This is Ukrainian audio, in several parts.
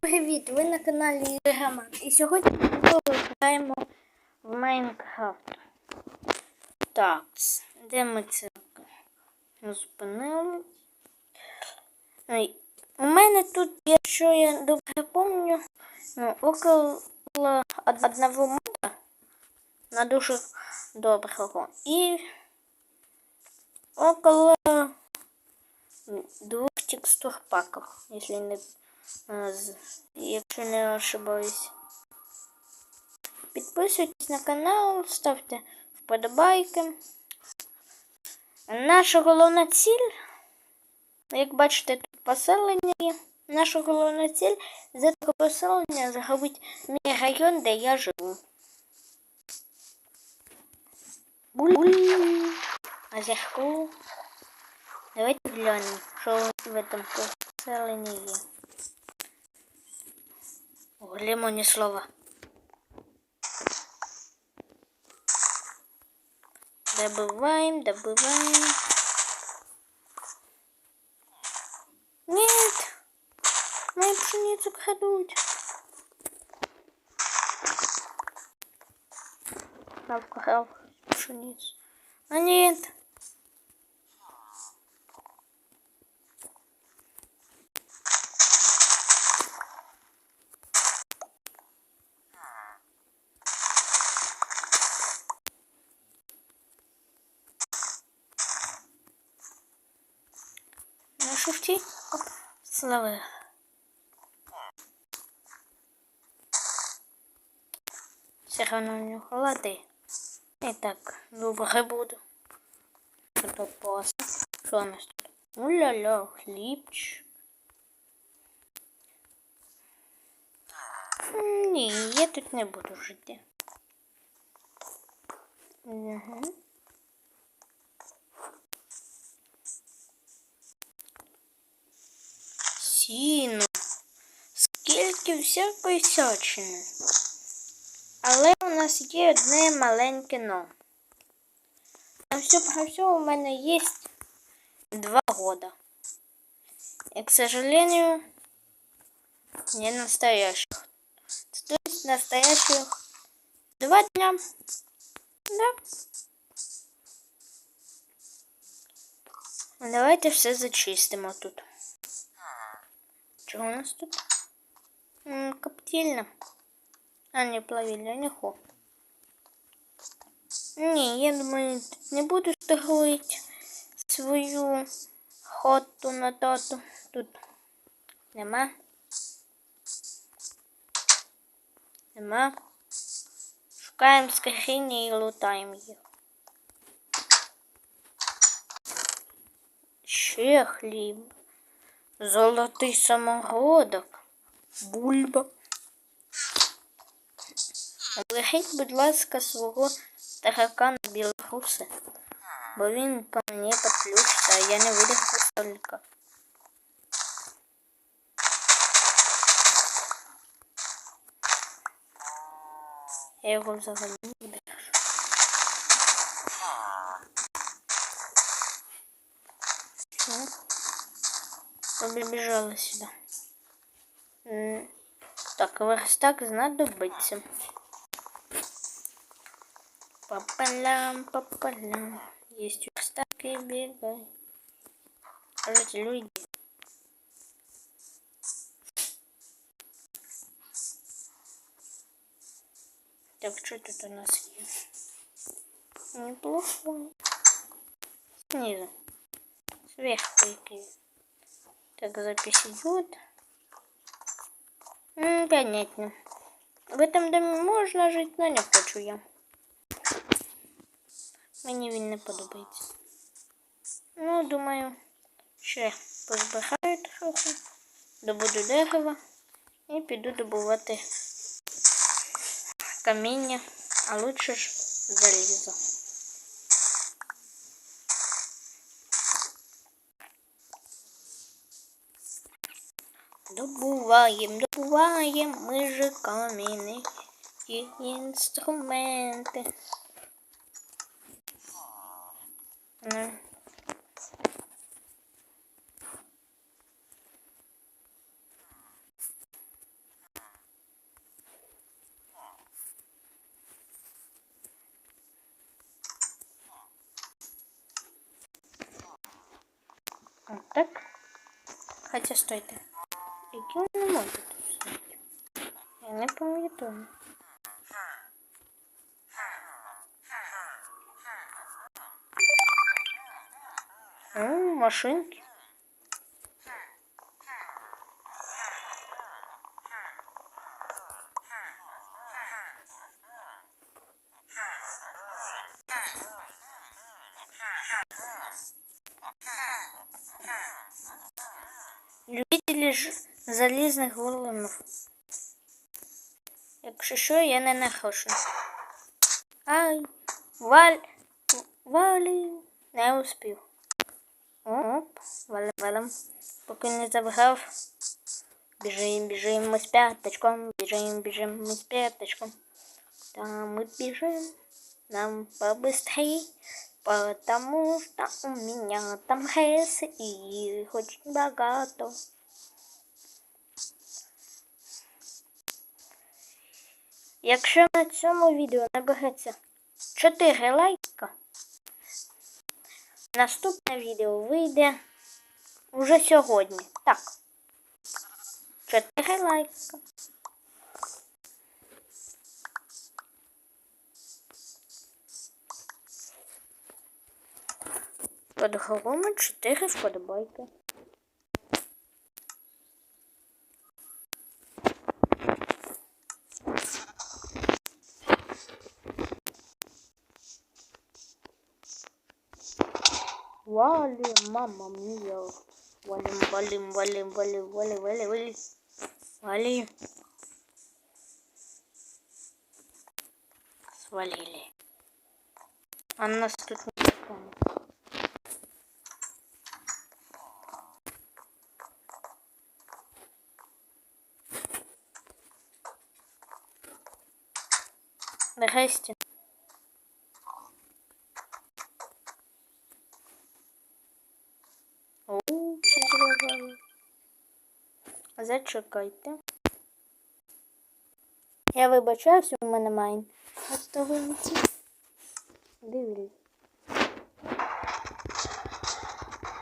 Привіт! Ви на каналі Ігроман. І сьогодні ми граємо в Майнкрафт. Так, де ми це зупинили? Ой, У мене тут, якщо я добре пам'ятаю, ну, около одного мода на дуже доброго. І около двух текстур паков, если не якщо не ошибаюсь. Підписуйтесь на канал, ставте вподобайки. Наша головна ціль, як бачите, тут поселення є. Наша головна ціль з цього поселення зробити мій район, де я живу. Буль. Озерку. Давайте глянем, что в этом поселении є. О, лимоні слова. Добываем, добываем. Нет! Мою пшеницу крадут. Вкрал пшеницу. А нет. На шифті. Оп, Слава. Все равно у нього холоди. І так, добре буду. Тут паста? Що у нас тут? Уля-ля, хлібчик. М, Ні, я тут не буду жити. Угу. Сіно. Скільки всякої всячини. Але у нас є одне маленьке но. На все про все у мене є два года. И, к сожалению, не настоящих. То есть настоящих два дня. Да. Давайте все зачистимо тут. Чого у нас тут? Коптильня. А, не плавильня, не хо. Ні, я думаю, тут не буду строить свою хоту на тату. Тут нема. Нема. Шукаємо скрині і лутаємо їх. Ще хліб. Золотий самородок. Бульба. Оберіть, будь ласка, свого таракана білоруса, бо він по мені підключиться, а я не видержу столика. Я його взагалі не видержу. Все. Побежала сюда. Так, верстак знадобиться. Пополам, пополам. Есть верстак и бегай. Скажите, люди. Так, что тут у нас есть? Неплохо. Снизу. Сверху какие. Так, запись идет. М, понятно. В этом доме можна жити, но не хочу я. Мені він не подобається. Ну, думаю, ще позбираю трохи, добуду дерева і піду добувати каміння, а лучше ж залізо. Добываем, добываем, мы же камінні інструменти. Вот так. Хотя, что это? Які вони можуть усунути? Я не помню. Ну, машинки. Любители же... залізних големів. Якщо що, я не нахожу. Ай, валь, валі, не успів. Оп, валим, валим. Поки не забігав. Біжим, біжим, ми з п'яточком, біжим, біжим, ми з п'яточком. Та ми біжим, нам побыстрей, потому что у меня там геси и их очень багато. Якщо на цьому відео набереться 4 лайка, наступне відео вийде уже сьогодні. Так. 4 лайка. Под головами 4 вподобайки. Валим, мама мия. Валим, валим, валим, валим, валим, валим, валим. Валим. Свалили. А нас тут не помню. Нарешті. Зачекайте. Я вибачаюся, у мене майн. Готовинці. Дивлюсь.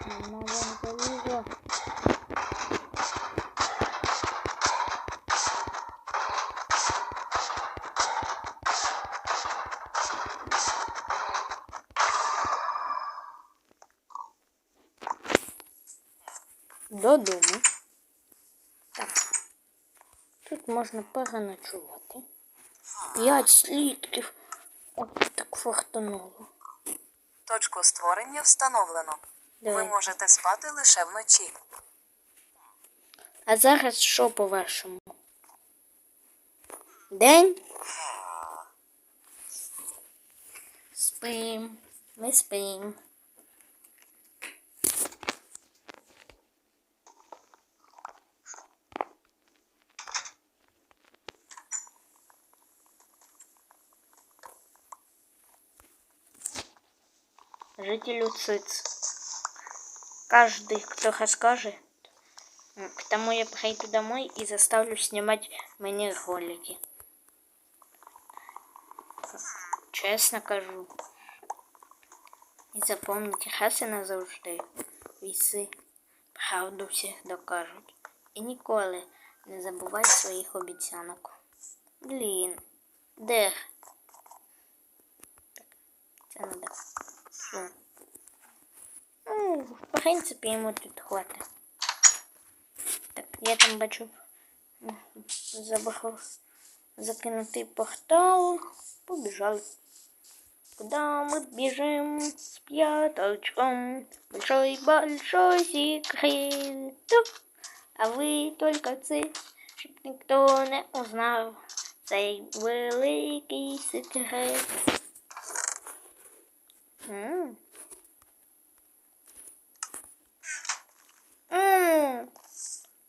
Вона вам. Додому. Тут можна переночувати. П'ять слідків. От так фортануло. Точку створення встановлено. Ви можете спати лише вночі. А зараз що по-вашому? День? Спим. Ми спим. Жителю ЦИЦ. Каждый, кто расскажет, м, к тому я приду домой и заставлю снимать мне ролики. Чесно кажу. І запомните, раз і назавжди. Віси правду всіх докажуть. І ніколи не забувай своїх обіцянок. Блін, де? Так, це надо. Ну, в принципі, йому тут хватить. Так, я там бачу. м, Забахав закинутий портал. Побежал. Куда мы бежим с пяточком? Большой-большой секрет. А ви только це, щоб ніхто не узнав. Цей великий секрет. М.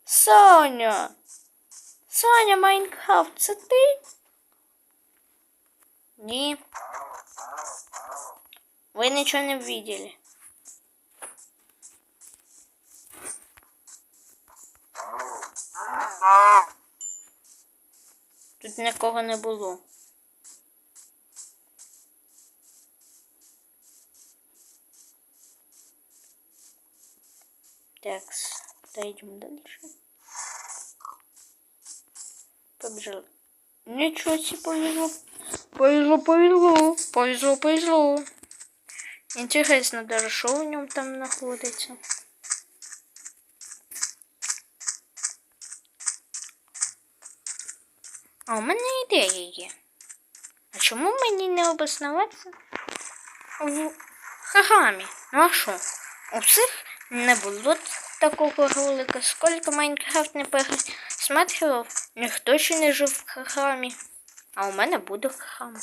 Соня! Соня Майнкрафт, це ти? Ні. Ви нічого не видели. Тут нікого не було. Так, дойдем дальше. Побежал. Ничего себе повезло. Повезло, повезло. Повезло, повезло. Интересно даже, что в нем там находится. А у мене ідея є. А чому мені не обоснуватися в Хагамі? Ну а що? У всіх не було такого ролика. Сколько Майнкрафт не пересматривав, ніхто ще не жив в храмі. А у мене буде Хагам.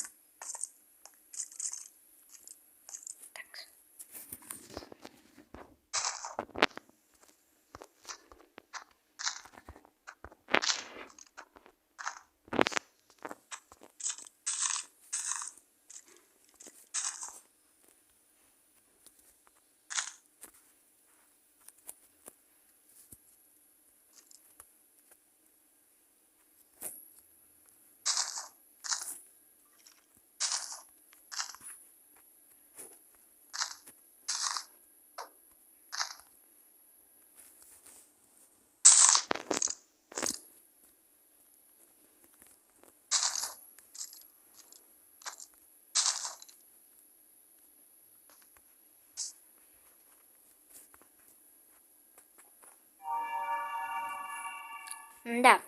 Да.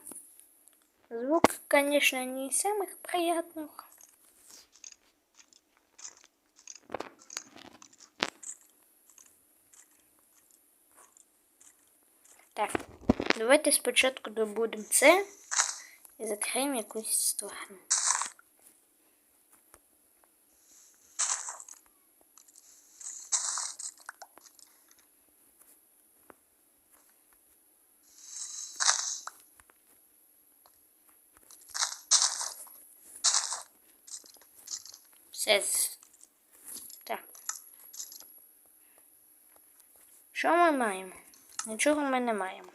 Звук, конечно, не из самых приятных. Так, давайте спочатку добудемо це і закриємо якусь сторону. Що ми маємо? Нічого ми не маємо.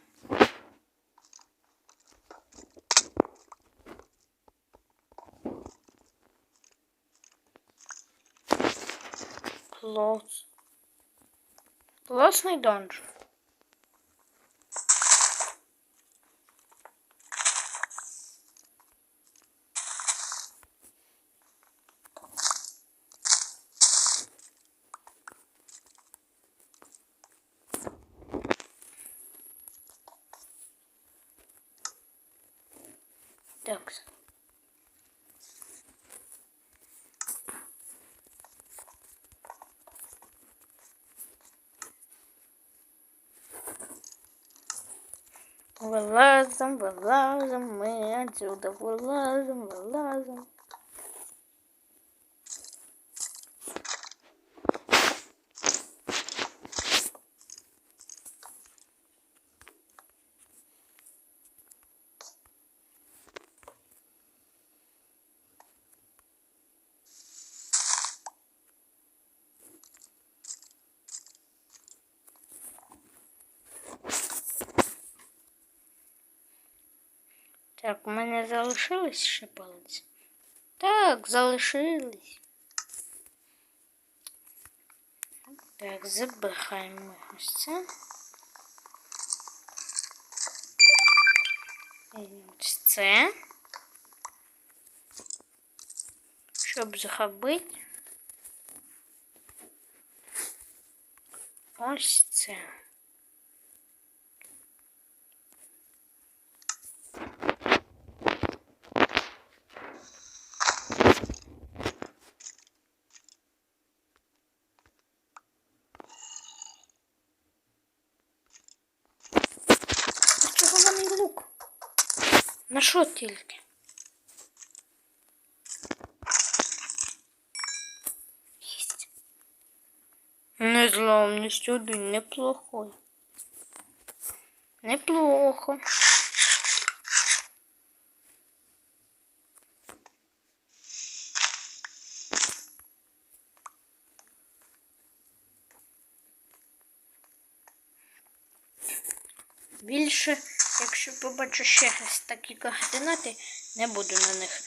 Плосний Класний донж. Так. Вылазим, вылазим, мы отсюда вылазим, вылазим. Так, у мене залишились ще палиці? Так, залишились. Так, забираємо ось це. Ось це. Щоб зробити. Ось це. Що тільки? Єсть. Незламність один неплохой. Неплохо. Більше, Якщо побачу ще раз такі координати, не буду на них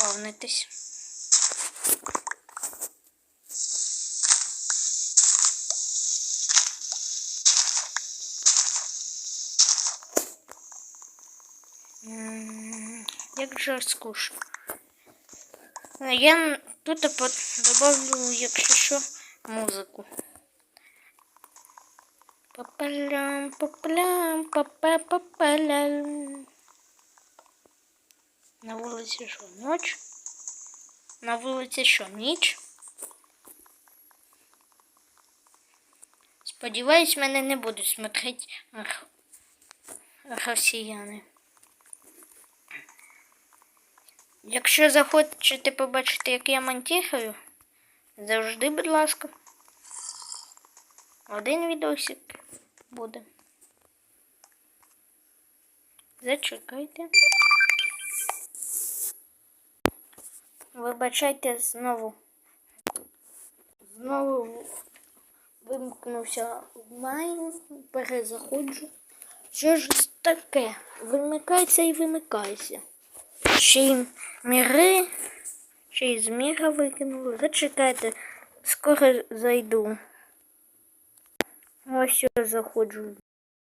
повнитись. Як же скучно. Я тут добавлю, якщо що, музику. Папалям, папалям, папа, папалям. На вулиці що, ніч? На вулиці що, ніч? Сподіваюсь, мене не будуть смотреть росіяни. Якщо захочете побачити, як я монтірую, завжди, будь ласка. Один відосик буде. Зачекайте. Вибачайте знову. Знову вимкнувся онлайн, перезаходжу. Що ж таке? Вимикається і вимикається. Ще й міри, ще й з міра викинули. Зачекайте, скоро зайду. Ось я заходжу